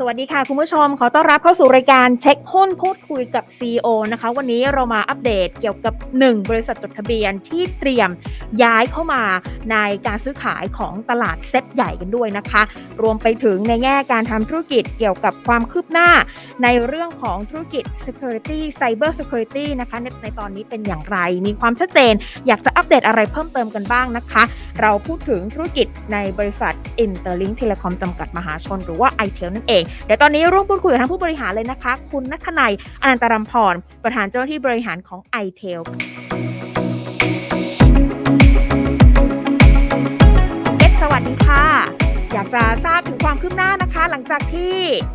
สวัสดีค่ะคุณผู้ชม ขอต้อนรับเข้าสู่รายการเช็คหุ้นพูดคุยกับ CEO นะคะ วันนี้เรามาอัปเดตเกี่ยวกับ 1 บริษัทจดทะเบียนที่เตรียมย้ายเข้ามาในการซื้อขายของตลาดเซ็ตใหญ่กันด้วยนะคะ รวมไปถึงในแง่การทำธุรกิจเกี่ยวกับความคืบหน้า ในเรื่องของธุรกิจ Security Cyber Security นะคะในในตอนนี้เป็นอย่างไร มีความชัดเจน อยากจะอัปเดตอะไรเพิ่มเติมกันบ้างนะคะ เราพูดถึงธุรกิจในบริษัท Interlink Telecom จำกัดมหาชน หรือว่า i t e l นั่นเองเดี๋ยวตอนนี้ร่วมพูดคุยกับทางผู้บริหารเลยนะคะ คุณนัทนัยอนันตรัมพร ประธานเจ้าหน้าที่บริหารของ i t e l เล็กสวัสดีค่ะ อยากจะทราบถึงความคืบหน้านะคะ หลังจากที่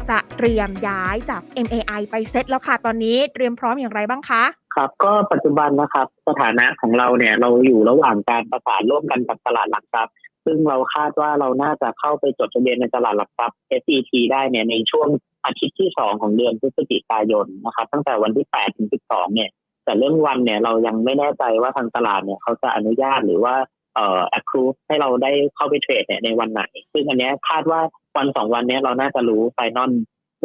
จะเตรียมย้ายจาก MAI ไปเซตแล้วค่ะ ตอนนี้เตรียมพร้อมอย่างไรบ้างคะครับก็ปัจจุบันนะครับสถานะของเราเนี่ยเราอยู่ระหว่างการประสานร่วมกันกับตลาดหลักทรัพย์ ซึ่งเราคาดว่าเราน่าจะเข้าไปจดทะเบียนในตลาดหลักทรัพย์ SET ได้เนี่ยในช่วงอาทิตย์ที่2ของเดือนพฤศจิกายนนะครับ ตั้งแต่วันที่8ถึง12เนี่ย แต่เรื่องวันเนี่ยเรายังไม่แน่ใจว่าทางตลาดเนี่ยเขาจะอนุญาตหรือว่าเอ่อ approve ให้เราได้เข้าไปเทรดเนี่ยในวันไหน ซึ่งอันนี้คาดว่าวันสองวันเนี้ยเราน่าจะรู้ไฟนอล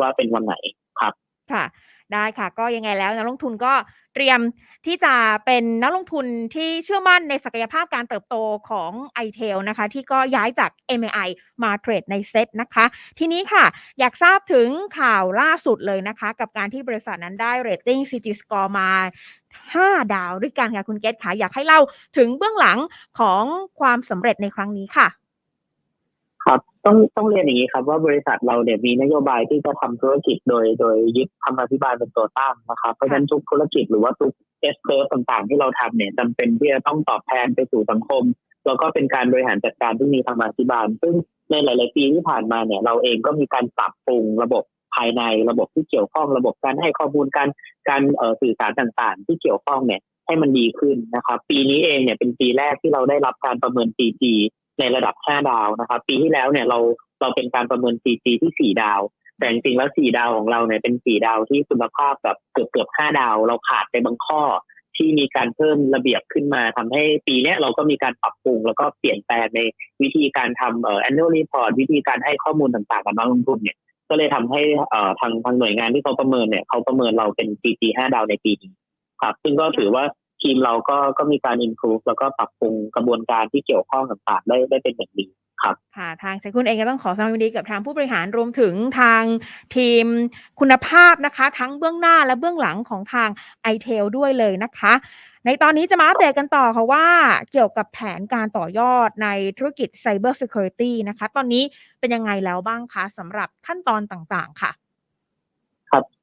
ว่าเป็นวันไหนครับ ค่ะ ได้ค่ะ ก็ยังไงแล้วนักลงทุนก็เตรียมที่จะเป็นนักลงทุนที่เชื่อมั่นในศักยภาพการเติบโตของ i t e l นะคะ ที่ก็ย้ายจาก MAI มาเทรดในเซ็ตนะคะ ทีนี้ค่ะ อยากทราบถึงข่าวล่าสุดเลยนะคะ กับการที่บริษัทนั้นได้เรตติ้ง CG Score มา 5 ดาวด้วยกันค่ะ คุณเกตค่ะ อยากให้เล่าถึงเบื้องหลังของความสำเร็จในครั้งนี้ค่ะ ครับ ต้องต้องเรียนอย่างนี้ครับ ว่าบริษัทเราเนี่ยมีนโยบายที่จะทำธุรกิจโดย โดยยึดธรรมาภิบาลเป็นตัวตั้งนะครับเพราะฉะนั้นทุกธุรกิจหรือว่าทุกเอสเคต่างๆ ที่เราทำเนี่ยจำเป็นที่จะต้องตอบแทนไปสู่สังคม แล้วก็เป็นการบริหารจัดการที่มีธรรมาภิบาล ซึ่งในหลาย ๆ ปีที่ผ่านมาเนี่ยเราเองก็มีการปรับปรุงระบบภายในระบบที่เกี่ยวข้องระบบการให้ข้อมูลการการเอ่อสื่อสารต่างๆ ที่เกี่ยวข้องเนี่ยให้มันดีขึ้นนะครับ ปีนี้เองเนี่ยเป็นปีแรกที่เราได้รับการประเมิน CG ในระดับ 5 ดาวนะครับ ปีที่แล้วเนี่ยเราเราเป็นการประเมิน CG ที่ 4 ดาว แต่จริงๆแล้ว 4 ดาวของเราเนี่ยเป็น 4 ดาวที่คุณภาพแบบเกือบเกือบ5ดาว เราขาดไปบางข้อที่มีการเพิ่มระเบียบขึ้นมาทำให้ปีนี้เราก็มีการปรับปรุง แล้วก็เปลี่ยนแปลงในวิธีการทำเอ่อ annual report วิธีการให้ข้อมูลต่างๆกับนักลงทุนเนี่ยก็เลยทำให้เอ่อทางทางหน่วยงานที่เขาประเมินเนี่ยเขาประเมินเราเป็น CG 5 ดาวในปีนี้ครับ ซึ่งก็ถือว่า ทีมเราก็ก็มีการ improve แล้วก็ปรับปรุงกระบวนการที่เกี่ยวข้องต่างๆ ได้ได้เป็นอย่างดีครับค่ะทางเซคุณเองก็ต้องขอแสดงความยินดีกับทางผู้บริหารรวมถึงทางทีมคุณภาพนะคะ ทั้งเบื้องหน้าและเบื้องหลังของทาง i t e l ด้วยเลยนะคะ ในตอนนี้จะมาอัปเดตกันต่อค่ะว่าเกี่ยวกับแผนการต่อยอดในธุรกิจ Cyber Security นะคะ ตอนนี้เป็นยังไงแล้วบ้างคะสำหรับขั้นตอนต่างๆค่ะ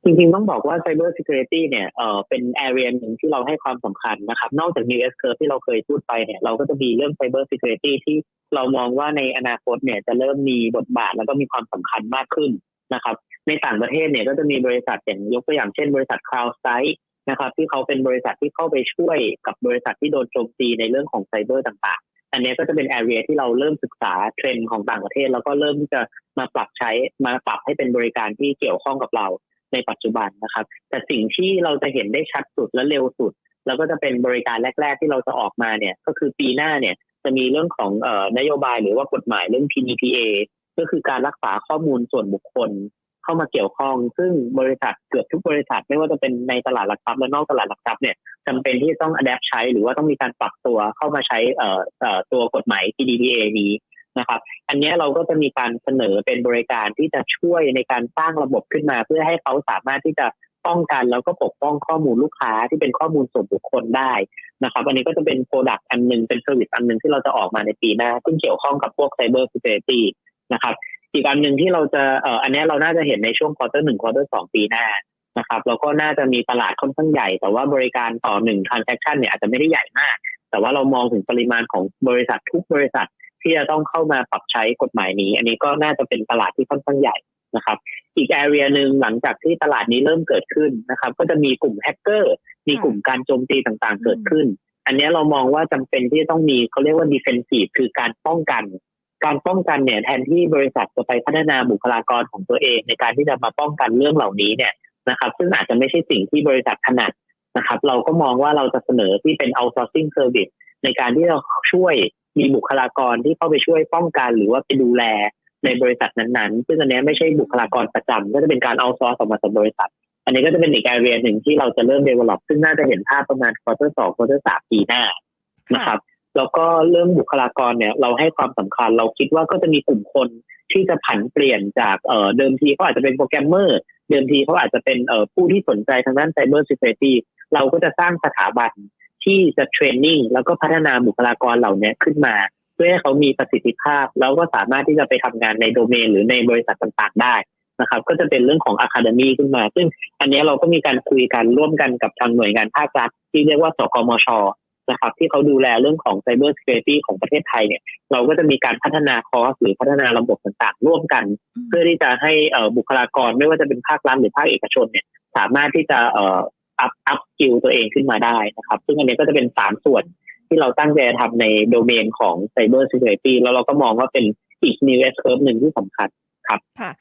จริงๆต้องบอกว่า Cyber Security เนี่ยเอ่อเป็น area หนึ่งที่เราให้ความสำคัญนะครับ นอกจาก New S Curve ที่เราเคยพูดไปเนี่ยเราก็จะมีเรื่อง Cyber Security ที่เรามองว่าในอนาคตเนี่ยจะเริ่มมีบทบาทแล้วก็มีความสำคัญมากขึ้นนะครับ ในต่างประเทศเนี่ยก็จะมีบริษัทอย่างยกตัวอย่างเช่นบริษัท CrowdStrike นะครับที่เขาเป็นบริษัทที่เข้าไปช่วยกับบริษัทที่โดนโจมตีในเรื่องของไซเบอร์ต่างๆ อันนี้ก็จะเป็น area ที่เราเริ่มศึกษาเทรนด์ของต่างประเทศ แล้วก็เริ่มที่จะมาปรับใช้มาปรับให้เป็นบริการที่เกี่ยวข้องกับเรา ในปัจจุบันนะครับ แต่สิ่งที่เราจะเห็นได้ชัดสุดและเร็วสุด แล้วก็จะเป็นบริการแรก ๆ ที่เราจะออกมาเนี่ยก็คือปีหน้าเนี่ยจะมีเรื่องของอนโยบายหรือว่ากฎหมายเรื่อง PDPA ก็คือการรักษาข้อมูลส่วนบุคคลเข้ามาเกี่ยวข้อง ซึ่งบริษัทเกือบทุกบริษัท ไม่ว่าจะเป็นในตลาดหลักทรัพย์และนอกตลาดหลักทรัพย์เนี่ยจำเป็นที่ต้อง adapt ใช้หรือว่าต้องมีการปรับตัวเข้ามาใช้เอ่อตัวกฎหมาย PDPA นี้ นะครับ อันนี้เราก็จะมีการเสนอเป็นบริการที่จะช่วยในการสร้างระบบขึ้นมา เพื่อให้เขาสามารถที่จะป้องกันแล้วก็ปกป้องข้อมูลลูกค้าที่เป็นข้อมูลส่วนบุคคลได้นะครับ อันนี้ก็จะเป็นโปรดักต์อันหนึ่งเป็นเซอร์วิสอันหนึ่งที่เราจะออกมาในปีหน้า ซึ่งเกี่ยวข้องกับพวก Cyber Security นะครับ อีกอันหนึ่งที่เราจะเอ่ออันนี้เราน่าจะเห็นในช่วงควอเตอร์หนึ่งควอเตอร์สองปีหน้านะครับแล้วก็น่าจะมีตลาดค่อนข้างใหญ่ แต่ว่าบริการต่อหนึ่ง transaction เนี่ยอาจจะไม่ได้ใหญ่มาก แต่ว่าเรามองถึงปริมาณของบริษัททุกบริษัท ที่จะต้องเข้ามาปรับใช้กฎหมายนี้ อันนี้ก็น่าจะเป็นตลาดที่ค่อนข้างใหญ่นะครับ อีกแอเรียหนึ่งหลังจากที่ตลาดนี้เริ่มเกิดขึ้นนะครับ ก็จะมีกลุ่มแฮกเกอร์ มีกลุ่มการโจมตีต่างๆ เกิดขึ้น อันนี้เรามองว่าจำเป็นที่จะต้องมีเขาเรียกว่า defensive คือการป้องกัน การป้องกันเนี่ยแทนที่บริษัทจะไปพัฒนาบุคลากรของตัวเอง ในการที่จะมาป้องกันเรื่องเหล่านี้เนี่ยนะครับ ซึ่งอาจจะไม่ใช่สิ่งที่บริษัทถนัดนะครับ เราก็มองว่าเราจะเสนอที่เป็น outsourcing service ในการที่เราช่วย มีบุคลากรที่เข้าไปช่วยป้องกันหรือว่าไปดูแลในบริษัทนั้นๆ ซึ่งอันนี้ไม่ใช่บุคลากรประจำก็จะเป็นการเอาซอร์สออกมาจากบริษัท อันนี้ก็จะเป็นอีก area หนึ่งที่เราจะเริ่ม develop ซึ่งน่าจะเห็นภาพประมาณ quarter สอง quarter สามปีหน้านะครับ แล้วก็เรื่องบุคลากรเนี่ย เราให้ความสำคัญ เราคิดว่าก็จะมีกลุ่มคนที่จะผันเปลี่ยนจากเอ่อเดิมทีเขาอาจจะเป็นโปรแกรมเมอร์ เดิมทีเขาอาจจะเป็นเอ่อผู้ที่สนใจทางด้าน Cyber Security เราก็จะสร้างสถาบัน ที่จะเทรนนิ่งแล้วก็พัฒนาบุคลากรเหล่านี้ขึ้นมาเพื่อให้เขามีประสิทธิภาพ แล้วก็สามารถที่จะไปทำงานในโดเมน หรือในบริษัทต่างๆ ได้นะครับ ก็จะเป็นเรื่องของ Academy ขึ้นมา ซึ่งอันนี้เราก็มีการคุยกันร่วมกันกับทางหน่วยงานภาครัฐที่เรียกว่าสกมชนะครับ ที่เขาดูแลเรื่องของ Cyber Security ของประเทศไทยเนี่ย เราก็จะมีการพัฒนาคอร์สหรือพัฒนาระบบต่างๆ ร่วมกันอืมเพื่อที่จะให้เอ่อบุคลากรไม่ว่าจะเป็นภาครัฐหรือภาคเอกชนเนี่ย สามารถที่จะเอัพอัพกิลตัวเองขึ้นมาได้นะครับ ซึ่งอันนี้ก็จะเป็นสามส่วนที่เราตั้งใจทำในโดเมนของ Cyber Security แล้วเราก็มองว่าเป็นอีก new S curve หนึ่งที่สำคัญครับค่ะ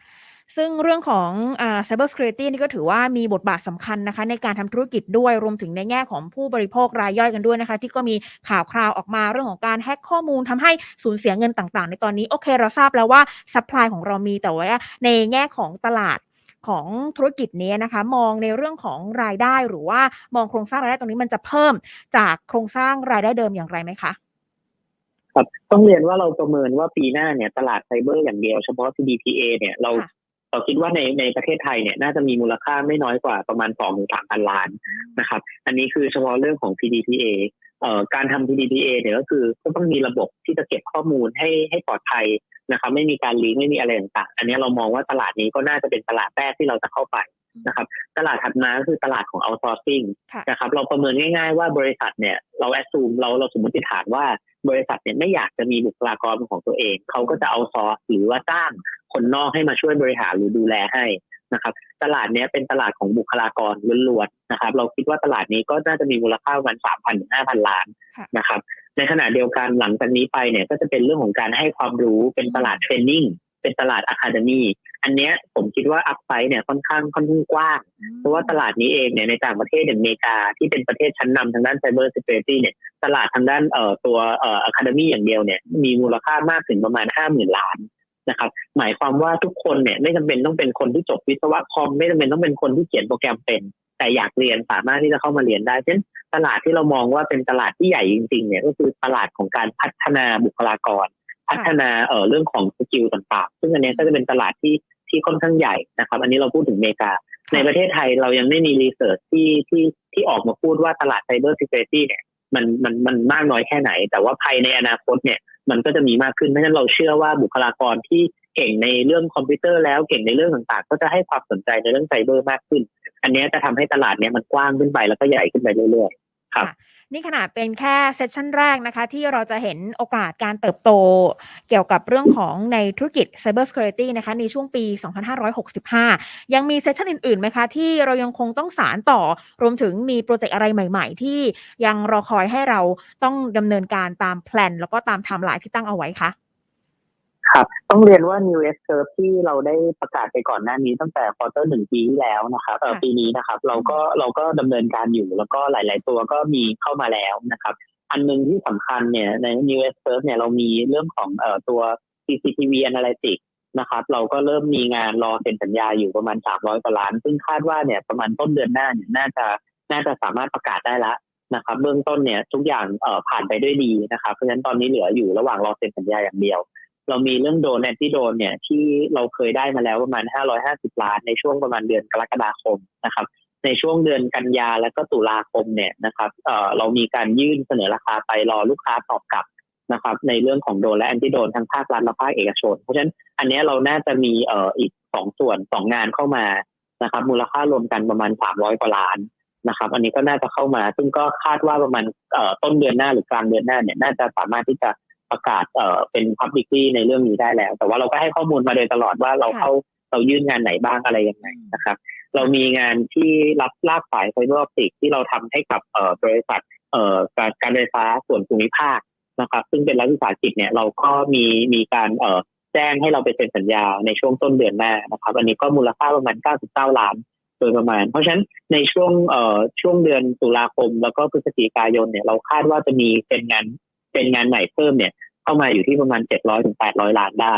ซึ่งเรื่องของอ่า cyber security นี่ก็ถือว่ามีบทบาทสำคัญนะคะ ในการทำธุรกิจด้วยรวมถึงในแง่ของผู้บริโภครายย่อยกันด้วยนะคะ ที่ก็มีข่าวคราวออกมาเรื่องของการแฮ็กข้อมูลทำให้สูญเสียเงินต่างๆ ในตอนนี้ โอเคเราทราบแล้วว่า supply ของเรามีแต่ว่าในแง่ของตลาด ของธุรกิจนี้นะคะ มองในเรื่องของรายได้หรือว่ามองโครงสร้างรายได้ตรงนี้มันจะเพิ่มจากโครงสร้างรายได้เดิมอย่างไรไหมคะครับต้องเรียนว่าเราประเมินว่าปีหน้าเนี่ยตลาดไซเบอร์อย่างเดียวเฉพาะ CDPA เนี่ยเราค่ะเราคิดว่าในในประเทศไทยเนี่ยน่าจะมีมูลค่าไม่น้อยกว่าประมาณ2องถึงสามพันล้านนะครับ อันนี้คือเฉพาะเรื่องของ PDPA เอ่อการทำ PDPA เนี่ยก็คือก็ต้องมีระบบที่จะเก็บข้อมูลให้ให้ปลอดภัย นะครับไม่มีการลีกไม่มีอะไรต่างๆอันนี้เรามองว่าตลาดนี้ก็น่าจะเป็นตลาดแรกที่เราจะเข้าไปนะครับตลาดถัดมาก็คือตลาดของ outsourcing ค่ะนะครับเราประเมินง่าย ๆ ว่าบริษัทเนี่ยเราแอดซูมเราเราสมมติฐานว่าบริษัทเนี่ยไม่อยากจะมีบุคลากรเป็นของตัวเอง เขาก็จะเอาซอร์หรือว่าจ้างคนนอกให้มาช่วยบริหารหรือดูแลให้นะครับตลาดเนี้ยเป็นตลาดของบุคลากรล้วนๆนะครับเราคิดว่าตลาดนี้ก็น่าจะมีมูลค่าประมาณสามพันถึงห้าพันล้านค่ะนะครับ ในขณะเดียวกันหลังจากนี้ไปเนี่ยก็จะเป็นเรื่องของการให้ความรู้เป็นตลาดเทรนนิ่งเป็นตลาดอะคาเดมีอันเนี้ยผมคิดว่าอัพไซด์เนี่ยค่อนข้างค่อนข้างกว้างเพราะว่าตลาดนี้เองเนี่ยในต่างประเทศอย่างอเมริกาที่เป็นประเทศชั้นนำทางด้าน Cyber Security เนี่ยตลาดทางด้านเอ่อตัวเอ่อ Academy อย่างเดียวเนี่ยมีมูลค่ามากถึงประมาณห้าหมื่นล้านนะครับหมายความว่าทุกคนเนี่ยไม่จำเป็นต้องเป็นคนที่จบวิศวะคอมไม่จำเป็นต้องเป็นคนที่เขียนโปรแกรมเป็น แต่อยากเรียนสามารถที่จะเข้ามาเรียนได้เช่นตลาดที่เรามองว่าเป็นตลาดที่ใหญ่จริงๆเนี่ยก็คือตลาดของการพัฒนาบุคลากร พัฒนาเอ่อเรื่องของสกิลต่างๆ ซึ่งอันเนี้ยก็จะเป็นตลาดที่ที่ค่อนข้างใหญ่นะครับ อันนี้เราพูดถึงอเมริกา ในประเทศไทยเรายังไม่มีรีเสิร์ชที่ที่ที่ออกมาพูดว่าตลาดไซเบอร์ซิเ u อ i ตี้เนี่ยมันมันมันมากน้อยแค่ไหน แต่ว่าภายในอนาคตเนี่ยมันก็จะมีมากขึ้นเพราะฉะนั้นเราเชื่อว่าบุคลากรที่เก่งในเรื่องคอมพิวเตอร์แล้วเก่งในเรื่องต่างๆ ก็จะให้ความสนใจในเรื่องไซเบอร์มากขึ้น อันนี้จะทำให้ตลาดเนี้ยมันกว้างขึ้นไปแล้วก็ใหญ่ขึ้นไปเรื่อยๆ ครับนี่ขนาดเป็นแค่เซสชันแรกนะคะ ที่เราจะเห็นโอกาสการเติบโต เกี่ยวกับเรื่องของในธุรกิจ Cyber Security นะคะ ในช่วงปี 2565 ยังมีเซสชันอื่นๆไหมคะ ที่เรายังคงต้องสารต่อรวมถึงมีโปรเจกต์อะไรใหม่ๆ ที่ยังรอคอยให้เราต้องดำเนินการตามแพลนแล้วก็ตามไทม์ไลน์ที่ตั้งเอาไว้คะ ครับ ต้องเรียนว่า New S Curve ที่เราได้ประกาศไปก่อนหน้านี้ตั้งแต่ควอเตอร์หนึ่งปีที่แล้วนะครับเออค่ะ ปีนี้นะครับ เราก็เราก็ดำเนินการอยู่แล้วก็หลาย ๆ ตัวก็มีเข้ามาแล้วนะครับ อันหนึงที่สำคัญเนี่ยใน New S Curve เนี่ยเรามีเรื่องของเอ่อตัว CCTV Analytics นะครับ เราก็เริ่มมีงานรอเซ็นสัญญาอยู่ประมาณ 300กว่าล้าน ซึ่งคาดว่าเนี่ยประมาณต้นเดือนหน้าเนี่ยน่าจะน่าจะสามารถประกาศได้แล้วนะครับเบื้องต้นเนี่ยทุกอย่างเอ่อผ่านไปด้วยดีนะครับ เพราะฉะนั้นตอนนี้เหลืออยู่ระหว่างรอเซ็นสัญญาอย่างเดียว เรามีเรื่องโดนแอนติโดนเนี่ยที่เราเคยได้มาแล้วประมาณ 550 ล้านในช่วงประมาณเดือนกรกฎาคมนะครับ ในช่วงเดือนกันยาและก็ตุลาคมเนี่ยนะครับเอ่อเรามีการยื่นเสนอราคาไปรอลูกค้าตอบกลับนะครับในเรื่องของโดนและแอนติโดนทั้งภาครัฐและภาคเอกชน เพราะฉะนั้นอันนี้เราน่าจะมีเอ่ออีกสองส่วนสองงานเข้ามานะครับมูลค่ารวมกันประมาณ300กว่าล้านนะครับ อันนี้ก็น่าจะเข้ามา ซึ่งก็คาดว่าประมาณเอ่อต้นเดือนหน้าหรือกลางเดือนหน้าเนี่ยน่าจะสามารถที่จะ ประกาศเอ่อเป็น publicly ในเรื่องนี้ได้แล้ว แต่ว่าเราก็ให้ข้อมูลมาโดยตลอดว่าเราค่ะเข้าเรายื่นงานไหนบ้างอะไรยังไงนะครับ เรามีงานที่รับลากสายไฟเบอร์ออปติกที่เราทำให้กับเอ่อบริษัทเอ่อการการไฟฟ้าส่วนภูมิภาคนะครับ ซึ่งเป็นรัฐวิสาหกิจเนี่ยเราก็มีมีการเอ่อแจ้งให้เราไปเซ็นสัญญาในช่วงต้นเดือนหน้านะครับ อันนี้ก็มูลค่าประมาณ 99 ล้านโดยประมาณ เพราะฉะนั้นในช่วงเอ่อช่วงเดือนตุลาคม แล้วก็พฤศจิกายนเนี่ยเราคาดว่าจะมีเป็นงานเป็นงานใหม่เพิ่มเนี่ย เข้ามาอยู่ที่ประมาณ700ถึง800ล้านได้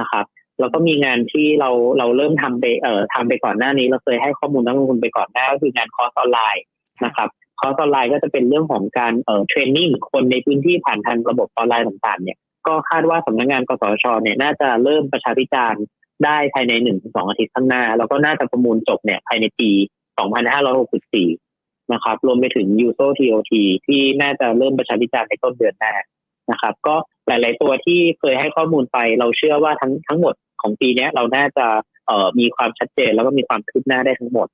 นะครับ แล้วก็มีงานที่เราเราเริ่มทำไปเอ่อทำไปก่อนหน้านี้เราเคยให้ข้อมูลนักลงทุนไปก่อนหน้าก็คืองานคอร์สออนไลน์นะครับคอร์สออนไลน์ก็จะเป็นเรื่องของการเอ่อเทรนนิ่งคนในพื้นที่ผ่านทางระบบออนไลน์ต่างๆเนี่ยก็คาดว่าสำนักงานกสชเนี่ยน่าจะเริ่มประชาพิจารณ์ได้ภายในหนึ่งถึงสองอาทิตย์ข้างหน้า แล้วก็น่าจะประมูลจบเนี่ยภายในปี 2564 นะครับ รวมไปถึง u s o TOT ที่น่าจะเริ่มประชาพิจารณ์ในต้นเดือนหน้า นะครับ ก็หลาย ๆ ตัวที่เคยให้ข้อมูลไป เราเชื่อว่าทั้งทั้งหมดของปีเนี้ยเราน่าจะเอ่อมีความชัดเจนแล้วก็มีความคืบหน้าได้ทั้งหมด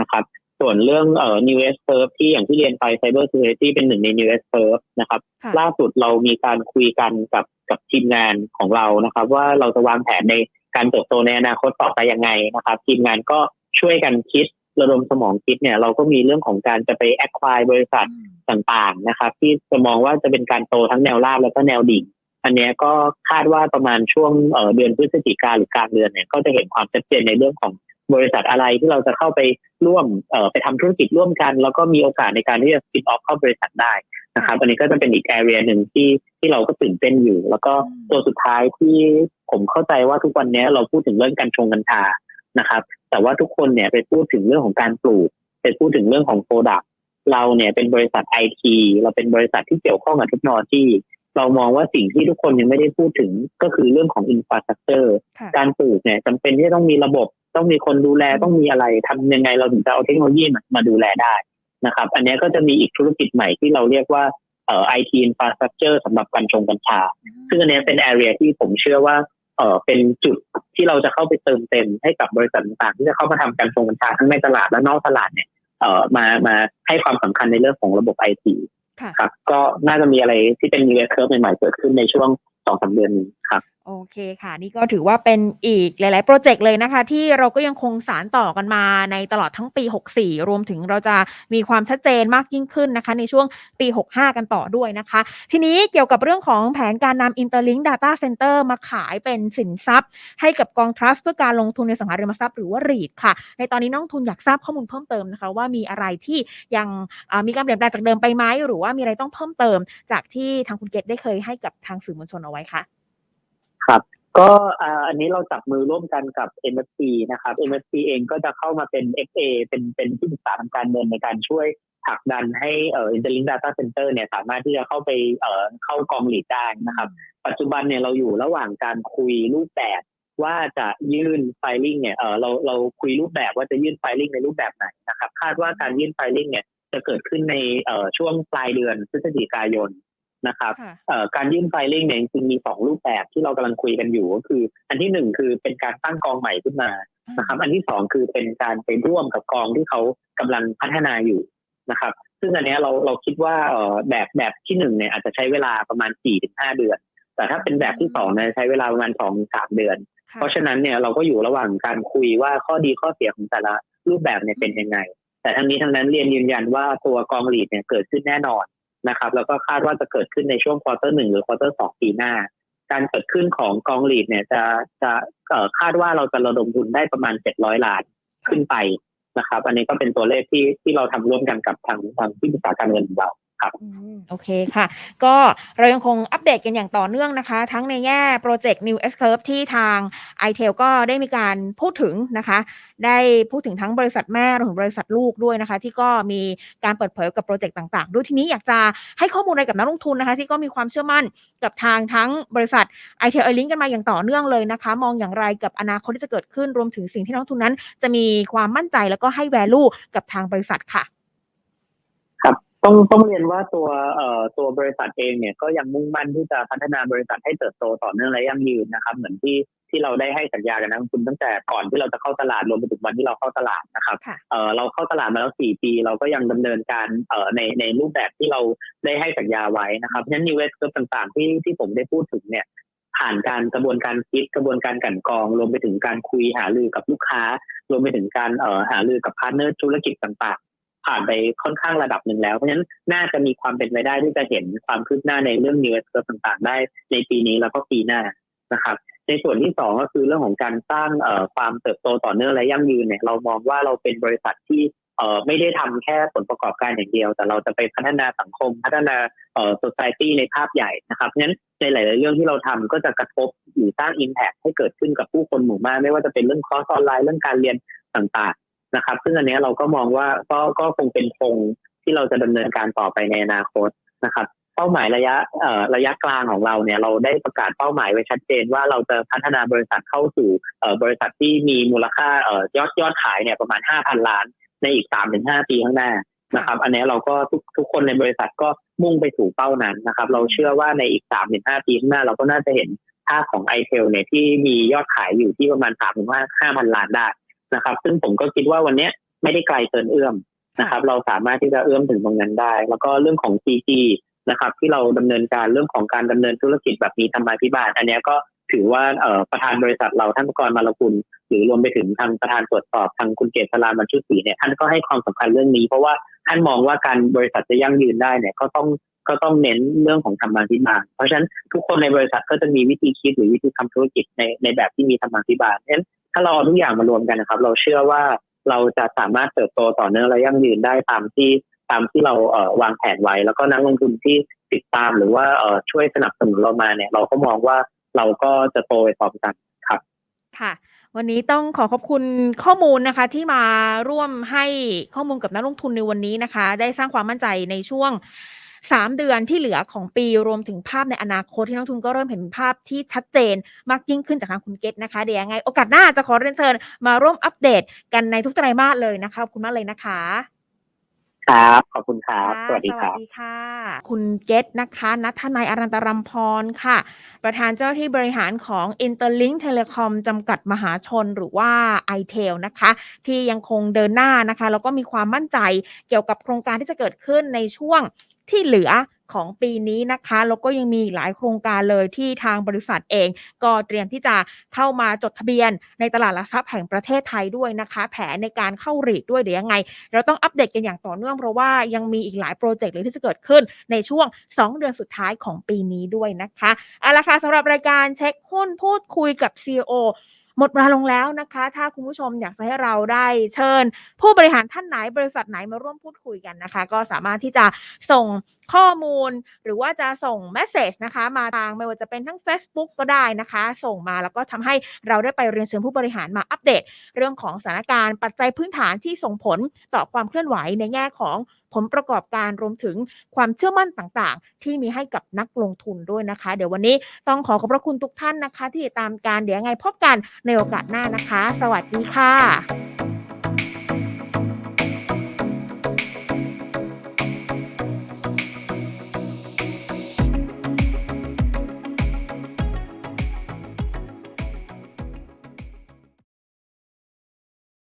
นะครับ ส่วนเรื่องเอ่อ New S Curve ที่อย่างที่เรียนไป Cyber Security เป็นหนึ่งใน New S Curve นะครับค่ะล่าสุดเรามีการคุยกันกับกับทีมงานของเรานะครับ ว่าเราจะวางแผนในการเติบโตในอนาคตต่อไปยังไงนะครับ ทีมงานก็ช่วยกันคิดระดมสมองคิดเนี่ยเราก็มีเรื่องของการจะไป acquire บริษัท ต่างๆนะครับ ที่จะมองว่าจะเป็นการโตทั้งแนวราบแล้วก็แนวดิ่งอันเนี้ยก็คาดว่าประมาณช่วงเอ่อเดือนพฤศจิกาหรือกลางเดือนเนี่ยก็จะเห็นความชัดเจนในเรื่องของบริษัทอะไรที่เราจะเข้าไปร่วมเอ่อไปทำธุรกิจร่วมกัน แล้วก็มีโอกาสในการที่จะปิดออฟเข้าบริษัทได้นะครับอันนี้ก็จะเป็นอีกแอเรียหนึ่งที่ที่เราก็ตื่นเต้นอยู่ แล้วก็ตัวสุดท้ายที่ผมเข้าใจว่าทุกวันเนี้ยเราพูดถึงเรื่องการชงกัญชานะครับ แต่ว่าทุกคนเนี่ยไปพูดถึงเรื่องของการปลูก ไปพูดถึงเรื่องของโปรดัก เราเนี่ยเป็นบริษัทไอทีเราเป็นบริษัทที่เกี่ยวข้องกับเทคโนโลยี เรามองว่าสิ่งที่ทุกคนยังไม่ได้พูดถึงก็คือเรื่องของอินฟ a า t ั u เจอร์ค่ะการปลูกเนี่ยจำเป็นที่จะต้องมีระบบ ต้องมีคนดูแลต้องมีอะไรทำยังไงเราถึงจะเอาเทคโนโลยีมามาดูแลได้นะครับ อันเนี้ยก็จะมีอีกธุรกิจใหม่ที่เราเรียกว่าเอ่อไอทีอินฟ a า t ั u เจอร์สำหรับการชงกัญชา ซึ่งอันเนี้ยเป็นแอเรียที่ผมเชื่อว่าเออเป็นจุดที่เราจะเข้าไปเติมเต็มให้กับบริษัทต่างๆที่จะเข้ามาทำการชงกัญชาทั้งในตลาดและนอกตลาดเนี่ย เอ่อมามาให้ความสำคัญในเรื่องของระบบไอทีค่ะครับ ก็น่าจะมีอะไรที่เป็น new curve ใหม่ๆเกิดขึ้นในช่วงสองสามเดือนนี้ครับ โอเคค่ะ นี่ก็ถือว่าเป็นอีกหลาย ๆ โปรเจกต์เลยนะคะ ที่เราก็ยังคงสารต่อกันมาในตลอดทั้งปี 64 รวมถึงเราจะมีความชัดเจนมากยิ่งขึ้นนะคะ ในช่วงปี 65 กันต่อด้วยนะคะ ทีนี้เกี่ยวกับเรื่องของแผนการนำ Interlink Data Center มาขายเป็นสินทรัพย์ ให้กับกองทรัสต์เพื่อการลงทุนในสังหาริมทรัพย์หรือว่า REIT ค่ะ ในตอนนี้นักลงทุนอยากทราบข้อมูลเพิ่มเติมนะคะ ว่ามีอะไรที่ยังมีการเปลี่ยนแปลงจากเดิมไปไหมหรือว่ามีอะไรต้องเพิ่มเติม จากที่ทางคุณเกตได้เคยให้กับทางสื่อมวลชนเอาไว้ค่ะ ก็อ่าอันนี้เราจับมือร่วมกันกับ MFC นะครับ MFC เองก็จะเข้ามาเป็น FA เป็นเป็นที่ปรึกษาทางการเงินในการช่วยผลักดันให้เอ่อ Interlink Data Center เนี่ยสามารถที่จะเข้าไปเอ่อเข้ากองหลีดได้นะครับ ปัจจุบันเนี่ยเราอยู่ระหว่างการคุยรูปแบบว่าจะยื่นไฟลิ่งเนี่ยเออเราเราคุยรูปแบบว่าจะยื่นไฟลิ่งในรูปแบบไหนนะครับ คาดว่าการยื่นไฟลิ่งเนี่ยจะเกิดขึ้นในเอ่อช่วงปลายเดือนพฤศจิกายน นะครับค่ะเอ่อการยื่นไฟลิ่งเนี่ยจริงๆมีสองรูปแบบที่เรากำลังคุยกันอยู่ก็คือ อันที่หนึ่งคือเป็นการตั้งกองใหม่ขึ้นมานะครับ อันที่สองคือเป็นการไปร่วมกับกองที่เขากำลังพัฒนาอยู่นะครับ ซึ่งอันเนี้ยเราเราคิดว่าเอ่อแบบแบบที่หนึ่งเนี่ยอาจจะใช้เวลาประมาณสี่ถึงห้าเดือน แต่ถ้าเป็นแบบที่สองเนี่ยใช้เวลาประมาณสองถึงสามเดือนค่ะเพราะฉะนั้นเนี่ยเราก็อยู่ระหว่างการคุยว่าข้อดีข้อเสียของแต่ละรูปแบบเนี่ยเป็นยังไง แต่ทั้งนี้ทั้งนั้นเรียนยืนยันว่าตัวกองหลีดเนี่ยเกิดขึ้นแน่นอน นะครับแล้วก็คาดว่าจะเกิดขึ้นในช่วงควอเตอร์หนึ่งหรือควอเตอร์สองปีหน้า การเกิดขึ้นของกองหลีดเนี่ยจะจะคาดว่าเราจะระดมทุนได้ประมาณเจ็ดร้อยล้านขึ้นไปนะครับ อันนี้ก็เป็นตัวเลขที่ที่เราทำร่วมกันกับทางทางที่ปรึกษาการเงินของเรา อืมโอเคค่ะ ก็เรายังคงอัปเดตกันอย่างต่อเนื่องนะคะ ทั้งในแง่โปรเจกต์ New S Curve ที่ทาง i t e l ก็ได้มีการพูดถึงนะคะ ได้พูดถึงทั้งบริษัทแม่รวมถึงบริษัทลูกด้วยนะคะ ที่ก็มีการเปิดเผยกับโปรเจกต์ต่างๆ ด้วยทีนี้อยากจะให้ข้อมูลอะไรกับนักลงทุนนะคะ ที่ก็มีความเชื่อมั่นกับทางทั้งบริษัท i t e l ลิงกันมาอย่างต่อเนื่องเลยนะคะ มองอย่างไรกับอนาคตที่จะเกิดขึ้นรวมถึงสิ่งที่นักลงทุนนั้น จะมีความมั่นใจแล้วก็ให้ value กับทางบริษัทค่ะ ต้องต้องเรียนว่าตัวเอ่อตัวบริษัทเองเนี่ยก็ยังมุ่งมั่นที่จะพัฒนาบริษัทให้เติบโตต่อเนื่องและยั่งยืนนะครับ เหมือนที่ที่เราได้ให้สัญญากับนักลงทุนตั้งแต่ก่อนที่เราจะเข้าตลาดรวมไปถึงวันที่เราเข้าตลาดนะครับค่ะเอ่อเราเข้าตลาดมาแล้วสี่ปี เราก็ยังดำเนินการเอ่อในในรูปแบบที่เราได้ให้สัญญาไว้นะครับเพราะฉะนั้นนิวเวสต่างๆ ที่ที่ผมได้พูดถึงเนี่ยผ่านการกระบวนการคิดกระบวนการกลันกรอง รวมไปถึงการคุยหารือกับลูกค้า รวมไปถึงการเอ่อหารือกับพาร์ทเนอร์ธุรกิจต่างๆ ผ่านไปค่อนข้างระดับหนึ่งแล้ว เพราะฉะนั้นน่าจะมีความเป็นไปได้ที่จะเห็นความคืบหน้าในเรื่อง New S ต่างๆ ได้ในปีนี้แล้วก็ปีหน้านะครับ ในส่วนที่สองก็คือเรื่องของการสร้างเอ่อความเติบโตต่อเนื่องและยั่งยืนเนี่ยเรามองว่าเราเป็นบริษัทที่เอ่อไม่ได้ทำแค่ผลประกอบการอย่างเดียว แต่เราจะไปพัฒนาสังคม พัฒนาเอ่อ society ในภาพใหญ่นะครับงั้นในหลาย ๆ เรื่องที่เราทำก็จะกระทบหรือสร้าง impact ให้เกิดขึ้นกับผู้คนหมู่มาก ไม่ว่าจะเป็นเรื่องคอร์สออนไลน์เรื่องการเรียนต่าง นะครับ ซึ่งอันนี้เราก็มองว่าก็ก็คงเป็นธงที่เราจะดำเนินการต่อไปในอนาคตนะครับ เป้าหมายระยะเอ่อระยะกลางของเราเนี่ยเราได้ประกาศเป้าหมายไว้ชัดเจนว่าเราจะพัฒนาบริษัทเข้าสู่เอ่อบริษัทที่มีมูลค่าเอ่อยอดยอดขายเนี่ยประมาณ5,000ล้าน ในอีก3-5ปีข้างหน้านะครับ อันนี้เราก็ทุกทุกคนในบริษัทก็มุ่งไปสู่เป้านั้นนะครับ เราเชื่อว่าในอีก3-5ปีข้างหน้า เราก็น่าจะเห็นภาพของ i t e l เนี่ยที่มียอดขายอยู่ที่ประมาณ3-5,000ล้านได้ นะครับ ซึ่งผมก็คิดว่าวันเนี้ยไม่ได้ไกลเกินเอื้อมนะครับ เราสามารถที่จะเอื้อมถึงตรงนั้นได้ แล้วก็เรื่องของ CG นะครับ ที่เราดำเนินการเรื่องของการดำเนินธุรกิจแบบมีธรรมาภิบาล อันเนี้ยก็ถือว่าเอ่อประธานบริษัทเราท่านประกรณ์มาลกุลหรือรวมไปถึงทางประธานตรวจสอบทางคุณเกษราบรรชุศรีเนี่ยท่านก็ให้ความสำคัญเรื่องนี้ เพราะว่าท่านมองว่าการบริษัทจะยั่งยืนได้เนี่ยก็ต้องก็ต้องเน้นเรื่องของธรรมาภิบาล เพราะฉะนั้นทุกคนในบริษัทก็จะมีวิธีคิดหรือวิธีทำธุรกิจในในแบบที่มีธรรมาภิบาลเพราะฉะนั้นถ้าเราเอาทุกอย่างมารวมกันนะครับ เราเชื่อว่าเราจะสามารถเติบโตต่อเนื่องและยั่งยืนได้ตามที่ตามที่เราเอ่อวางแผนไว้ แล้วก็นักลงทุนที่ติดตามหรือว่าเอ่อช่วยสนับสนุนเรามาเนี่ย เราก็มองว่าเราก็จะโตไปพร้อมกันครับค่ะ วันนี้ต้องขอขอบคุณข้อมูลนะคะ ที่มาร่วมให้ข้อมูลกับนักลงทุนในวันนี้นะคะ ได้สร้างความมั่นใจในช่วง 3เดือนที่เหลือของปีรวมถึงภาพในอนาคตที่นักลงทุนก็เริ่มเห็นภาพที่ชัดเจนมากยิ่งขึ้นจากทางคุณเกตนะคะ เดี๋ยวยังไง โอกาสหน้าจะขอเรียนเชิญมาร่วมอัปเดตกันในทุกไตรมาสเลยนะคะขอบคุณมากเลยนะคะครับ ขอบคุณครับค่ะสวัสดีครับ สวัสดีค่ะ คุณเกตนะคะนัทนายอารันตรัมพรค่ะ ประธานเจ้าหน้าที่บริหารของ Interlink Telecom จำกัดมหาชนหรือว่า i t e l นะคะ ที่ยังคงเดินหน้านะคะ แล้วก็มีความมั่นใจเกี่ยวกับโครงการที่จะเกิดขึ้นในช่วง ที่เหลือของปีนี้นะคะ แล้วก็ยังมีหลายโครงการเลยที่ทางบริษัทเอง ก็เตรียมที่จะเข้ามาจดทะเบียนในตลาดหลักทรัพย์แห่งประเทศไทยด้วยนะคะ แผนในการเข้ารีดด้วยเดี๋ยวยังไง เราต้องอัปเดตกันอย่างต่อเนื่องเพราะว่ายังมีอีกหลายโปรเจกต์เลยที่จะเกิดขึ้นในช่วง 2 เดือนสุดท้ายของปีนี้ด้วยนะคะเอาละค่ะสำหรับรายการเช็คหุ้นพูดคุยกับ CEO หมดเวลาลงแล้วนะคะ ถ้าคุณผู้ชมอยากจะให้เราได้เชิญ ผู้บริหารท่านไหนบริษัทไหนมาร่วมพูดคุยกันนะคะ ก็สามารถที่จะส่ง ข้อมูล หรือว่าจะส่งเมสเซจนะคะมาทางไม่ว่าจะเป็นทั้ง Facebook ก็ได้นะคะ ส่งมาแล้วก็ทำให้เราได้ไปเรียนเชิญผู้บริหารมาอัปเดต เรื่องของสถานการณ์ปัจจัยพื้นฐานที่ส่งผลต่อความเคลื่อนไหวในแง่ของผลประกอบการรวมถึงความเชื่อมั่นต่างๆ ที่มีให้กับนักลงทุนด้วยนะคะ เดี๋ยววันนี้ต้องขอขอบพระคุณทุกท่านนะคะ ที่ติดตามการเดี๋ยวยังไงพบกันในโอกาสหน้านะคะ สวัสดีค่ะ